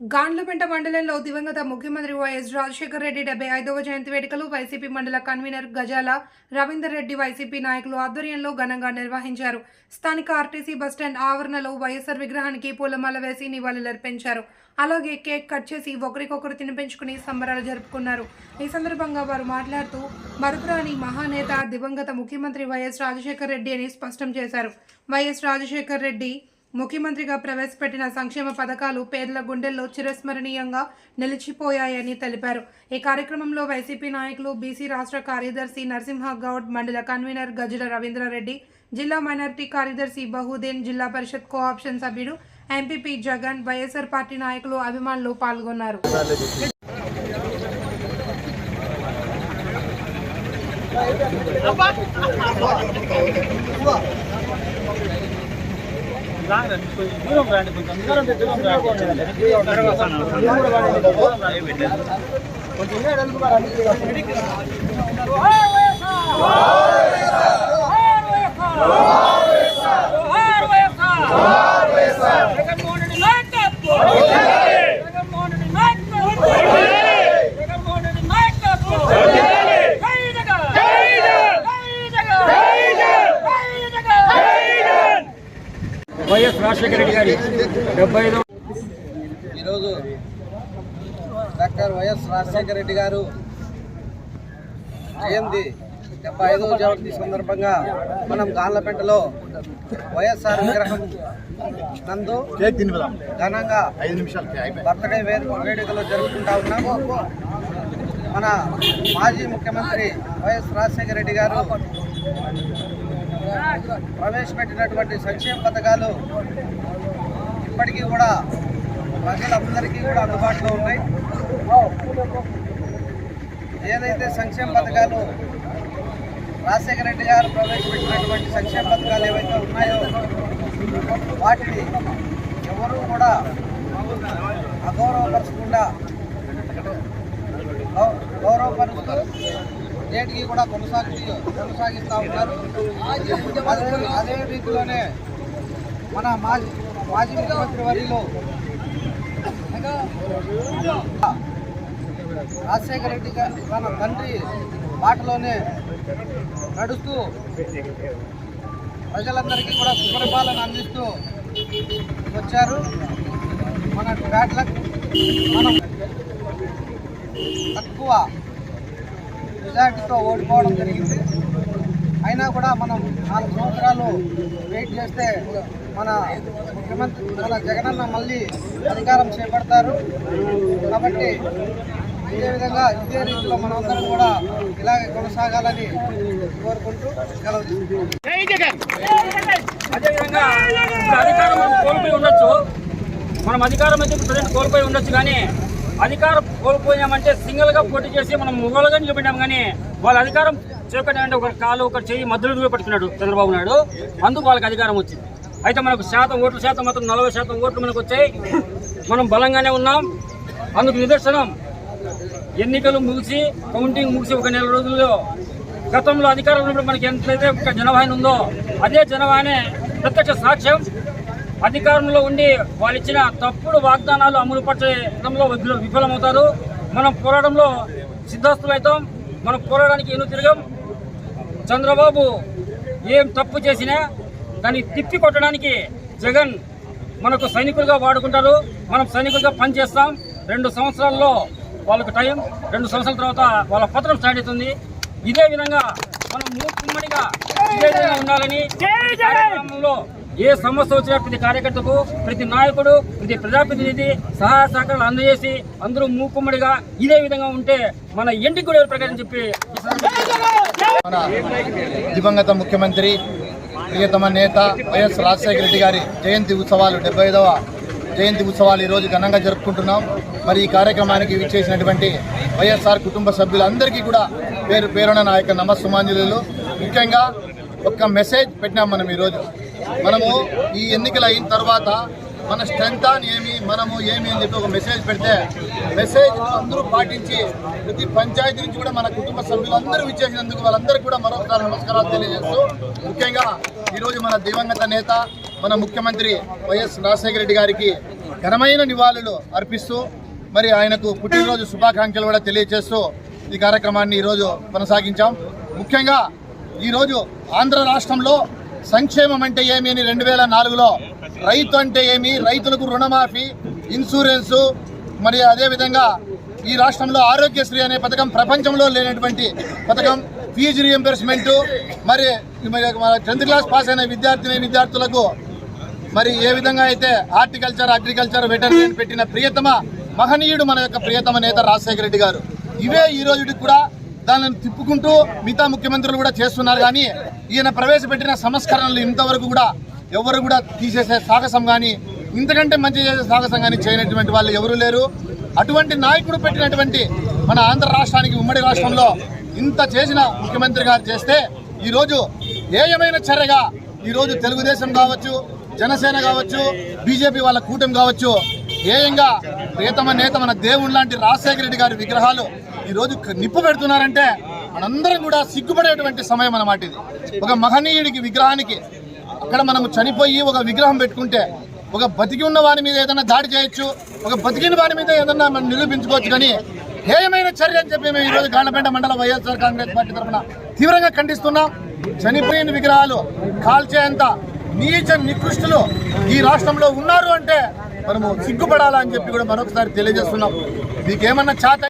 గాండ్లపెంట మండలంలో దివంగత ముఖ్యమంత్రి వైఎస్ రాజశేఖర రెడ్డి డెబ్బై ఐదవ జయంతి వేడుకలు వైసీపీ మండల కన్వీనర్ గజాల రవీందర్ రెడ్డి వైసీపీ నాయకులు ఆధ్వర్యంలో ఘనంగా నిర్వహించారు. స్థానిక ఆర్టీసీ బస్టాండ్ ఆవరణలో వైఎస్ఆర్ విగ్రహానికి పూలమాల వేసి నివాళులర్పించారు. అలాగే కేక్ కట్ చేసి ఒకరికొకరు తినిపించుకుని సంబరాలు జరుపుకున్నారు. ఈ సందర్భంగా వారు మాట్లాడుతూ మరుపురాని మహానేత దివంగత ముఖ్యమంత్రి వైఎస్ రాజశేఖర రెడ్డి అని స్పష్టం చేశారు. వైఎస్ రాజశేఖర రెడ్డి ముఖ్యమంత్రిగా ప్రవేశపెట్టిన సంక్షేమ పథకాలు పేదల గుండెల్లో చిరస్మరణీయంగా నిలిచిపోయాయని తెలిపారు. ఈ కార్యక్రమంలో వైసీపీ నాయకులు బీసీ రాష్ట్ర కార్యదర్శి నరసింహ గౌడ్ మండల కన్వీనర్ గజల రవీంద్రారెడ్డి జిల్లా మైనార్టీ కార్యదర్శి బహుదేన్ జిల్లా పరిషత్ కోఆప్షన్ సభ్యుడు ఎంపీపీ జగన్ వైఎస్ఆర్ పార్టీ నాయకులు అభిమానులు పాల్గొన్నారు. కొంచెం వైఎస్ రాజశేఖర రెడ్డి గారి డెబ్బై ఐదు ఈరోజు డాక్టర్ వైఎస్ రాజశేఖర రెడ్డి గారు జయంతి డెబ్బై ఐదవ జయంతి సందర్భంగా మనం గాన్లపేటలో వైఎస్ఆర్ విగ్రహం నందు ఘనంగా ఐదు నిమిషాలు బర్త్డే వేడుకలు జరుపుకుంటా ఉన్నాము మన మాజీ ముఖ్యమంత్రి వైఎస్ రాజశేఖర రెడ్డి గారు ప్రవేశపెట్టినటువంటి సంక్షేమ పథకాలు ఇప్పటికీ కూడా ప్రజలందరికీ కూడా అందుబాటులో ఉన్నాయి. ఏదైతే సంక్షేమ పథకాలు రాజశేఖర రెడ్డి గారు ప్రవేశపెట్టినటువంటి సంక్షేమ పథకాలు ఏవైతే ఉన్నాయో వాటిని ఎవరూ కూడా అగౌరవపరచకుండా గౌరవపరుస్తూ నేటికి కూడా కొనసాగి కొనసాగిస్తూ ఉన్నారు. అదే అదే రీతిలోనే మన మాజీ మాజీ ముఖ్యమంత్రి వర్యులు రాజశేఖర రెడ్డి గారు తన తండ్రి బాటలోనే నడుస్తూ ప్రజలందరికీ కూడా సుపరిపాలన అందిస్తూ వచ్చారు. మన బ్యాట్లకు మనం తక్కువ మెజార్టీతో ఓడిపోవడం జరిగింది. అయినా కూడా మనం నాలుగు సంవత్సరాలు వెయిట్ చేస్తే మన ముఖ్యమంత్రి మన జగనన్న మళ్ళీ అధికారం చేపడతారు. కాబట్టి ఇదే విధంగా ఇదే రీతిలో మనమందరం కూడా ఇలాగే కొనసాగాలని కోరుకుంటూ. అదేవిధంగా ఇప్పుడు అధికారం కోల్పోయి ఉండొచ్చు. మనం అధికారం అయితే ప్రజెంట్ కోల్పోయి ఉండొచ్చు కానీ అధికారం కోల్పోయామంటే సింగిల్గా పోటీ చేసి మనం మొగలుగా నిలబడినాం కానీ వాళ్ళ అధికారం చేపట్టామంటే ఒక కాలు ఒక చెయ్యి మధ్యలో పట్టుకున్నాడు చంద్రబాబు నాయుడు. అందుకు వాళ్ళకి అధికారం వచ్చింది. అయితే మనకు శాతం ఓట్ల శాతం మాత్రం నలభై శాతం ఓట్లు మనకు వచ్చాయి. మనం బలంగానే ఉన్నాం. అందుకు నిదర్శనం. ఎన్నికలు ముగిసి కౌంటింగ్ ముగిసి ఒక నెల రోజుల్లో గతంలో అధికారంలో ఉన్నప్పుడు మనకి ఎంతైతే ఒక జనవాహిని ఉందో అదే జనవాహిని ప్రత్యక్ష సాక్ష్యం. అధికారంలో ఉండి వాళ్ళు ఇచ్చిన తప్పుడు వాగ్దానాలు అమలు పట్టడంలో విఫల- విఫలమవుతారు. మనం పోరాటంలో సిద్ధస్తులైతాం మనం పోరాడానికి ఎన్ను తిరగం. చంద్రబాబు ఏం తప్పు చేసినా దాన్ని తిప్పి కొట్టడానికి జగన్ మనకు సైనికులుగా వాడుకుంటారు. మనం సైనికులుగా పనిచేస్తాం. రెండు సంవత్సరాల్లో వాళ్ళకు టైం రెండు సంవత్సరాల తర్వాత వాళ్ళ పత్రం స్టార్ట్ అవుతుంది. ఇదే విధంగా మనం ఇదే విధంగా ఉండాలని ఏ సమస్య వచ్చినా ప్రతి కార్యకర్తకు ప్రతి నాయకుడు ప్రతి ప్రజాప్రతినిధి సహాయ సహకారాలు అందజేసి అందరూ మూకుమ్మడిగా ఇదే విధంగా ఉంటే మన ఇంటికి కూడా ప్రకారం చెప్పి మన దివంగత ముఖ్యమంత్రి ప్రియతమ నేత వైఎస్ రాజశేఖర రెడ్డి గారి జయంతి ఉత్సవాలు డెబ్బై ఐదవ జయంతి ఉత్సవాలు ఈరోజు ఘనంగా జరుపుకుంటున్నాం. మరి ఈ కార్యక్రమానికి విచ్చేసినటువంటి వైఎస్ఆర్ కుటుంబ సభ్యులందరికీ కూడా పేరు పేరున నా యొక్క నమస్సుమాంజలు. ముఖ్యంగా ఒక్క మెసేజ్ పెట్టినాం మనం ఈరోజు. మనము ఈ ఎన్నికలు అయిన తర్వాత మన స్ట్రెంత్ అని ఏమి మనము ఏమి అని చెప్పి ఒక మెసేజ్ పెడితే మెసేజ్ అందరూ పాటించి ప్రతి పంచాయతీ నుంచి కూడా మన కుటుంబ సభ్యులందరూ ఇచ్చేసినందుకు వాళ్ళందరికీ కూడా మరొకసారి నమస్కారాలు తెలియజేస్తూ ముఖ్యంగా ఈరోజు మన దివంగత నేత మన ముఖ్యమంత్రి వైఎస్ రాజశేఖర రెడ్డి గారికి ఘనమైన నివాళులు అర్పిస్తూ మరి ఆయనకు పుట్టినరోజు శుభాకాంక్షలు కూడా తెలియజేస్తూ ఈ కార్యక్రమాన్ని ఈరోజు కొనసాగించాం. ముఖ్యంగా ఈరోజు ఆంధ్ర రాష్ట్రంలో సంక్షేమం అంటే ఏమి అని రెండు వేల నాలుగులో రైతు అంటే ఏమి? రైతులకు రుణమాఫీ ఇన్సూరెన్సు మరి అదేవిధంగా ఈ రాష్ట్రంలో ఆరోగ్యశ్రీ అనే పథకం ప్రపంచంలో లేనటువంటి పథకం ఫీజు రియంబర్స్మెంటు మరి మరి టెన్త్ క్లాస్ పాస్ అయిన విద్యార్థిని విద్యార్థులకు మరి ఏ విధంగా అయితే హార్టికల్చర్ అగ్రికల్చర్ వెటర్నరీ పెట్టిన ప్రియతమ మహనీయుడు మన యొక్క ప్రియతమ నేత రాజశేఖర రెడ్డి గారు. ఇవే ఈ రోజుకి కూడా దానిని తిప్పుకుంటూ మిగతా ముఖ్యమంత్రులు కూడా చేస్తున్నారు. కానీ ఈయన ప్రవేశపెట్టిన సంస్కరణలు ఇంతవరకు కూడా ఎవరు కూడా తీసేసే సాహసం కానీ ఇంతకంటే మంచి చేసే సాహసం కానీ చేయనటువంటి వాళ్ళు ఎవరు లేరు. అటువంటి నాయకుడు పెట్టినటువంటి మన ఆంధ్ర రాష్ట్రానికి ఉమ్మడి రాష్ట్రంలో ఇంత చేసిన ముఖ్యమంత్రి గారు చేస్తే ఈరోజు ఏయమైన చర్యగా ఈరోజు తెలుగుదేశం కావచ్చు జనసేన కావచ్చు బీజేపీ వాళ్ళ కూటమి కావచ్చు ఏయంగా ప్రియతమ నేత మన దేవుని లాంటి రాజశేఖర రెడ్డి గారి విగ్రహాలు ఈరోజు నిప్పు పెడుతున్నారంటే మనందరం కూడా సిగ్గుపడేటువంటి సమయం అన్నమాట ఇది. ఒక మహనీయుడికి విగ్రహానికి అక్కడ మనము చనిపోయి ఒక విగ్రహం పెట్టుకుంటే ఒక బతికి ఉన్న వారి మీద ఏదైనా దాడి చేయొచ్చు ఒక బతికిన వారి మీద ఏదైనా మనం నిరూపించుకోవచ్చు కానీ హేయమైన చర్య అని చెప్పి మేము ఈరోజు గాండపేట మండలం వైఎస్ఆర్ కాంగ్రెస్ పార్టీ తరఫున తీవ్రంగా ఖండిస్తున్నాం. చనిపోయిన విగ్రహాలు కాల్చేంత నీచ నికృష్టులు ఈ రాష్ట్రంలో ఉన్నారు అంటే మనము సిగ్గుపడాలని చెప్పి కూడా మరొకసారి తెలియజేస్తున్నాం. మీకేమన్నా చాత